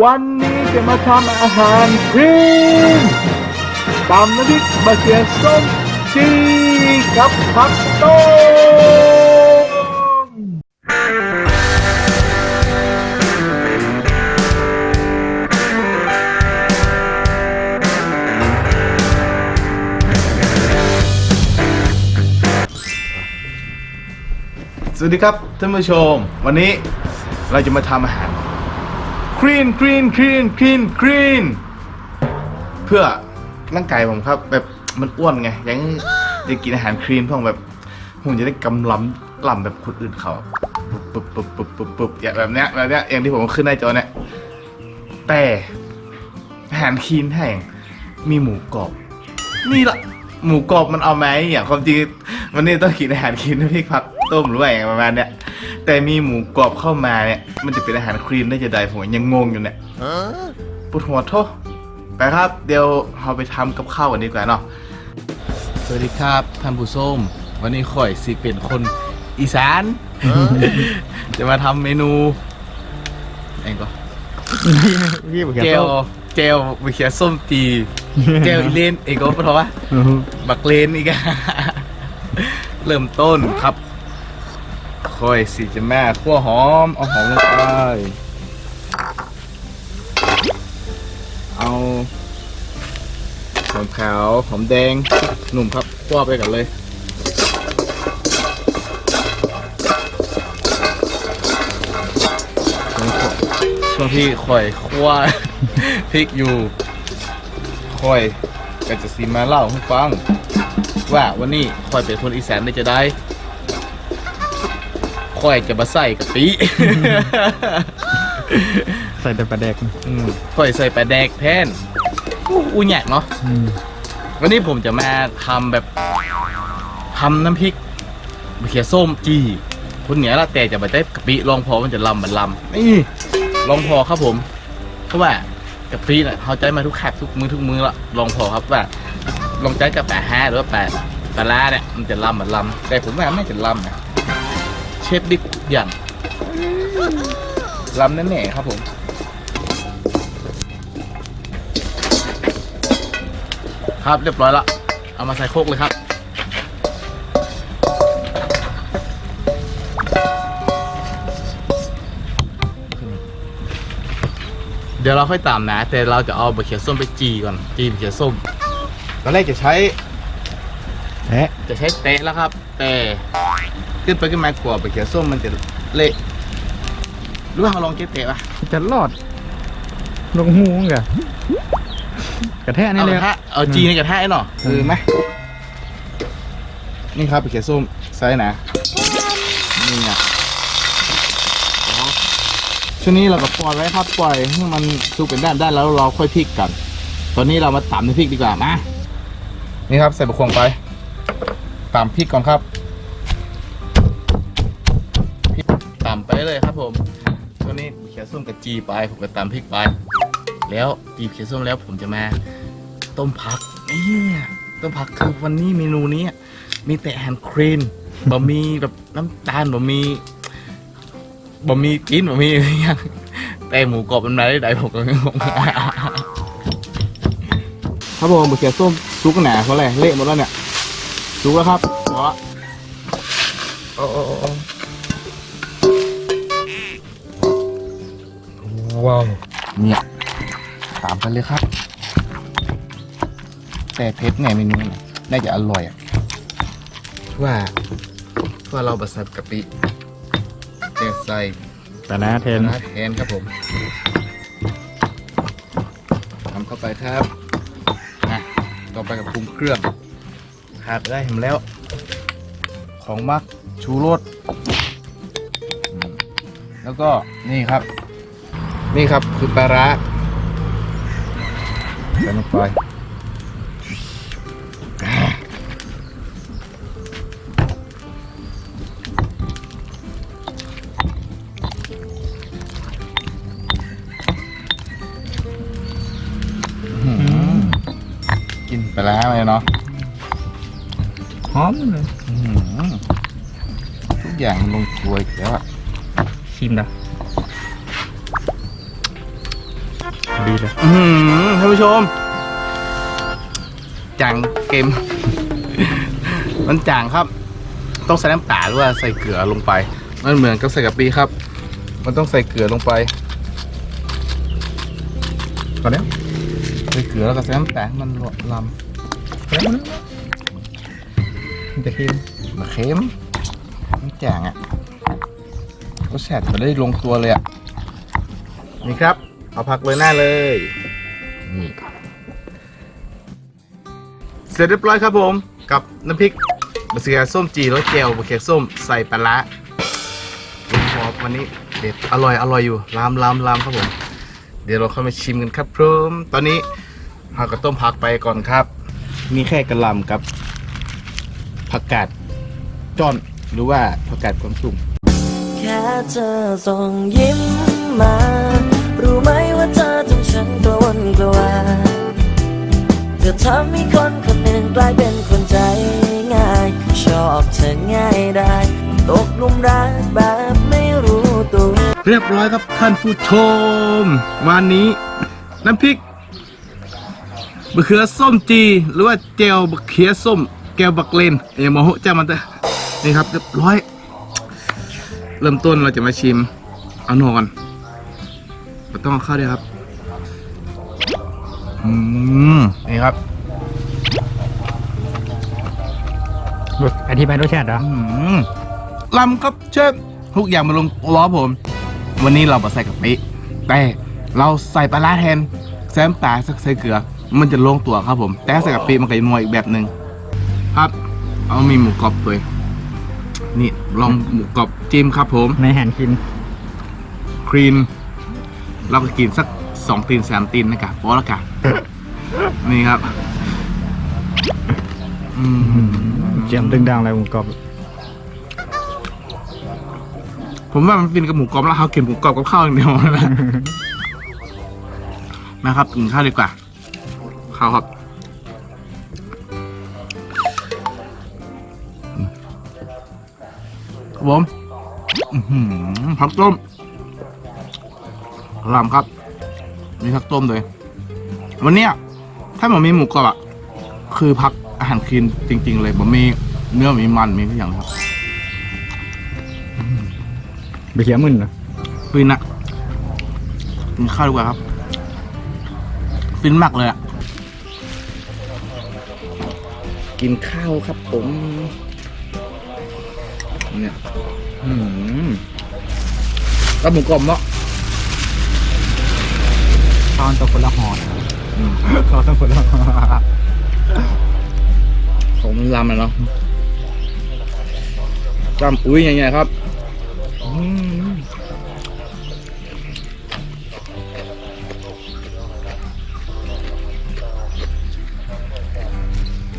วันนี้จะมาทำอาหารครีมตำน้ำพริกมะเขือส้มจีกับผักต้มสวัสดีครับท่านผู้ชม วันนี้เราจะมาทำอาหาร ครีนครีนครีนครีนครีนเพื่อร่างกายผมครับ แบบมันอ้วนไงยังจะกินอาหารครีนเพื่อแบบผมจะได้กำลำลำแบบคนอื่นเขาปุ๊บปุ๊บปุ๊บปุ๊บปุ๊บปุ๊บอย่างแบบเนี้ยแบบเนี้ยอย่างที่ผมขึ้นหน้าจอเนี่ยแต่อาหารครีนแห้งมีหมูกรอบนี่ละหมูกรอบมันเอาไหมอย่างความจริงวันนี้ต้องกินอาหารคลีนน้ำพริกผัก ต้มหรือว่าอย่างประมาณเนี้ยแต่มีหมูกรอบเข้ามาเนี่ยมันจะเป็นอาหารคลีนได้จะได้ผมยังงงอยู่เนี่ยปวดหัวโทษไปครับ เดี๋ยวเราไปทำกับข้าวกันดีกว่าเนาะสวัสดีครับท่านผู้ชมวันนี้ข่อยสิเป็นคนอีสาน จะมาทำเมนูเองก็พี่บอกเจลเจลมะเขือส้มตี เจลอีเลนเองก็เพราะว่าบักเลนอีกอะเริ่มต้นครับ ค่อยสิจะแม่ขั้วหอม เอาหอมลงไป เอาหอมขาวหอมแดงหนุ่มครับคั่วไปกันเลยช่วงที่ข่อยคั่วพริกอยู่ค่อยก็จะสีมาเล่าให้ฟัง ว่าวันนี้ค่อยเป็นคนอีสานได้จะได้ ค่อยจะมาใส่กะปิใส่แต่ปลาแดกอืมค่อยใส่ปลาแดกแทนอู้อู้แหยกเนาะวันนี้ผมจะมาทำแบบทำน้ำพริกมะเขือส้มจีคนเหนือละแต่จะมาได้กะปิลองพอมันจะลำมันลำนี่ลองพอครับผมเพราะว่ากะปิน่ะเขาใจมาทุกแคบทุกมือทุกมือละลองพอครับว่า ลองใจกับแปะห้าหรือว่าแปะปลาร้าเนี่ยมันจะลำมันลำแต่ผมว่าไม่จะลำนะ เชฟบิ๊กอย่างลำแน่ๆครับผมครับเรียบร้อยละเอามาใส่โคกเลยครับ เดี๋ยวเราค่อยตามนะ แต่เราจะเอาบะเขือส้มไปจีก่อน จีบะเขือส้มตอนแรกจะใช้แทะจะใช้เตะแล้วครับ แต่ ขึ้นไปขึ้นมากลัวบะเขือส้มมันจะเละหรือว่าเราลองเก็บเตะปะจะรอด ลงหูงกะกระแทะนี่เอาเลยกระทะเอาจีในกระทะไอ้หน่ออืมคือไหมนี่ครับบะเขือส้มไซส์นะนี่อะอ๋อช่วงนี้เราก็ปล่อยไว้ครับปล่อยให้มันสุกเป็นด้านด้านแล้วเราค่อยพริกกัน ตอนนี้เรามาตำในพริกดีกว่ามานี่ครับใส่บะควงไปตำพริกก่อนครับ จีไปผมก็ตำพริกไป แล้วจีเขียวส้มแล้วผมจะมาต้มผักเนี่ยต้มผักคือวันนี้เมนูนี้มีแต่แฮมครีนบะหมี่แบบน้ำตาลบะหมี่บะหมี่กินบะหมี่อะไรอย่างแต่หมูกรอบมันมาได้ไหนผมก็งงครับผมบะเขือส้มซุกหนาเขาเลยเละหมดแล้วเนี่ยซุกแล้วครับพอละโอ้ เนี่ยตามกันเลยครับ แต่เทสไงเมนูนี้น่าจะอร่อยอะว่าว่าเราบะใส่กะปิแต่ใส่แต่นะแทนนะแทนครับผมทำเข้าไปครับอะต่อไปกับปรุงเครื่องขาดได้เห็นแล้ว ของมักชูรสอืมแล้วก็นี่ครับ นี่ครับคือปลาร้าใส่ลงไปอื้อหือกินปลาร้าเลยเนาะหอมเลยอื้อหือทุกอย่างลงตัวอีกแล้วอะชิมนะ ดีเลยอืมท่านผู้ชม จางเกม มันจางครับ ต้องใส่น้ำตาลหรือว่าใส่เกลือลงไปมันเหมือนกับใส่กะปิครับ มันต้องใส่เกลือลงไปก่อนแล้วใส่เกลือแล้วก็ใส่น้ำตาลให้มันลำแล้วมันมันจะเค็มมันเค็มมันจางอะรสชาติมันได้ลงตัวเลยอะนี่ครับ เอาผักเลยหน้าเลยนี่เสร็จเรียบร้อยครับผมกับน้ำพริกบะเสือส้มจีรสเจลบะเขือส้มใส่ปลาร้าพอวันนี้เด็ดอร่อยอร่อยอยู่ลามลามลามครับผม เดี๋ยวเราเข้ามาชิมกันครับพร้อมตอนนี้เราก็ต้มผักไปก่อนครับ มีแค่กระลำกับผักกาดจ้อนหรือว่าผักกาดกวางตุ้งแค่เธอส่งยิ้มมา รู้ไหมว่าเธอทำฉันกระวนกระวายเธอทำให้คนคนหนึ่งกลายเป็นคนใจง่าย ชอบเธอง่ายได้ ตกลุมรักแบบไม่รู้ตัว เรียบร้อยครับท่านผู้ชม วันนี้ น้ำพริกบะเขือส้มจี หรือว่าเจลบะเขือส้ม แกวบักเลนเอย่าโมโหจ้ามันเถอะนี่ครับเรียบร้อย เริ่มต้นเราจะมาชิมเอาหนอนเราต้องเอาเข้าวด้วยครับ อืม นี่ครับรสอธิบายรสชาติเหรออืมลำครับเชฟทุกอย่างมาลงล้อผม วันนี้เราบอใส่กับปิแต่เราใส่ปลาร้าแทนแซมปลาสักใส่เกลือ มันจะลงตัวครับผม แต่ถ้าใส่กับปิมันก็จะนัวอีกแบบหนึ่งครับ เอามีหมูกรอบตัวนี่ลองหมูกรอบจิ้มครับผม ในอาหารกินครีน เราก็กินสักสองตีนสามตีนนะครับพอแล้วกันนี่ครับอืมเจียมดึงดังอะไรหมูกรอบผมว่ามันฟินกับหมูกรอบแล้วเขากินหมูกรอบกับข้าวอย่างเดียวนะนะครับกินข้าวดีกว่าข้าวครับครับผมอื้อหือ ผักต้มลำครับ มีผักต้มเลยวันเนี้ยถ้าผมมีหมูกรอบอะคือพักอาหารคลีนจริง ๆ เลยผมมีเนื้อมีมันมีทุกอย่างครับไปเขียมึนเหรอฟินอะกินข้าวดีกว่าครับ ฟินมากเลยอะกินข้าวครับผม เนี่ย อืมแล้วหมูกรอบเนาะ ตอนตัวคนละหอดอืมตอนตัวคนละหอดผมรำเลยเนาะจำอุ้ยใหญ่ๆครับอืม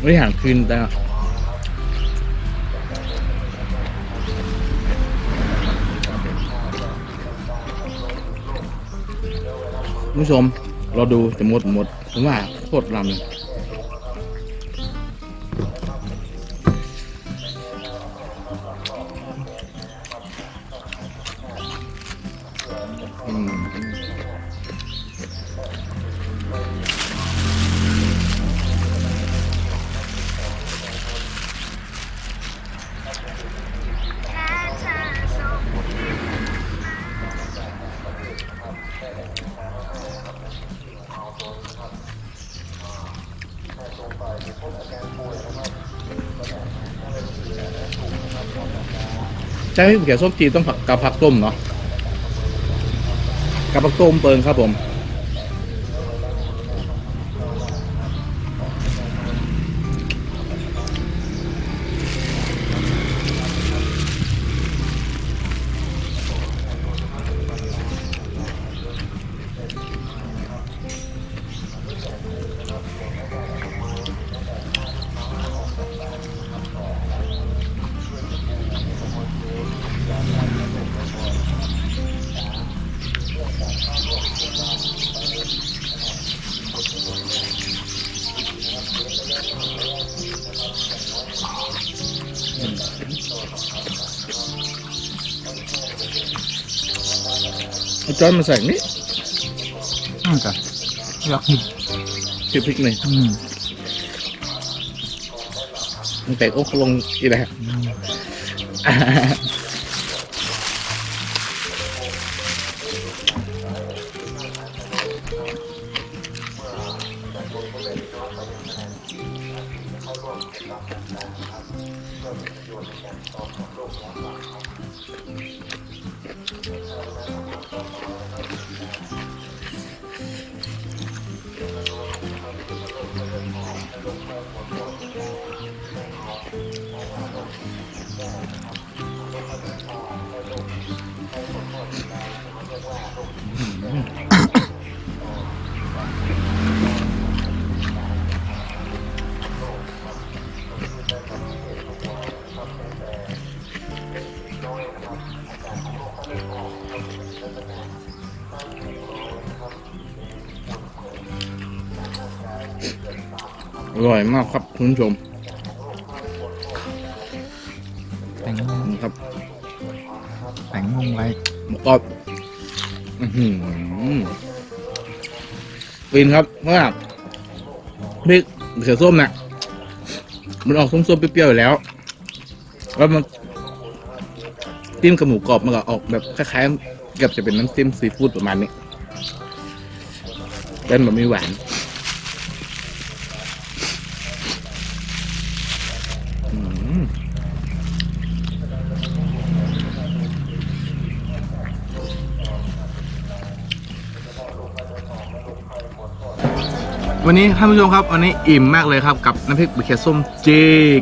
ไม่ห่างคืนแต่ ผู้ชม เราดูจะหมดหมดผมว่าโคตรลำเลย ใช่เกี่ยส้มจีนต้องผักกับผักต้มเนาะกับผักต้มเปิงครับผม เอาจอยมาใส่นี่อืจ้ะอยากกินพริกพริกหน่อยอืมตั้งแต่โอ้ลงอีกแล้ว อร่อยมากครับคุณผู้ชมแต่งโมนี่ครับแต่งโมไว้หมูกรอบอือหือฟินครับเพราะว่าพริกเขือส้มเนี่ยมันออกส้มๆเปรี้ยวๆอยู่แล้ว แล้วมัน จิ้มกับหมูกรอบมันก็ออกแบบคล้ายๆกับจะเป็นน้ำจิ้มซีฟู้ดประมาณนี้เป็นแบบมีหวานวันนี้ท่านผู้ชมครับ วันนี้อิ่มมากเลยครับ กับน้ำพริกบะเขือส้มเจ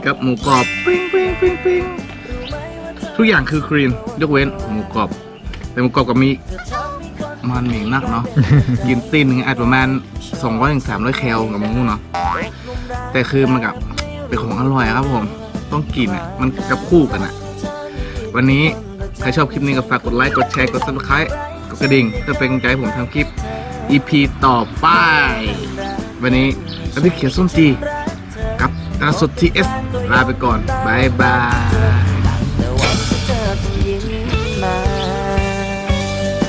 กับหมูกรอบ ปิ้งปิ้งปิ้งปิ้ง ทุกอย่างคือครีนยกเว้นหมูกรอบ แต่หมูกรอบก็มีมันหมีนักเนาะ กินตีนหนึ่งอาจประมาณ200ถึง300แคลกับหมูเนาะแต่คือมันกับเป็นของอร่อยครับผม ต้องกินอะ มันกับคู่กันอะ วันนี้ใครชอบคลิปนี้ก็ฝากกดไลค์กดแชร์กด subscribe กดกระดิ่งเพื่อเป็นกำลังใจให้ผมทำคลิป EP ต่อไป วันนี้น้ำพริกเขียวส้มจีกับตาสดทีเอสลาไปก่อนบายบาย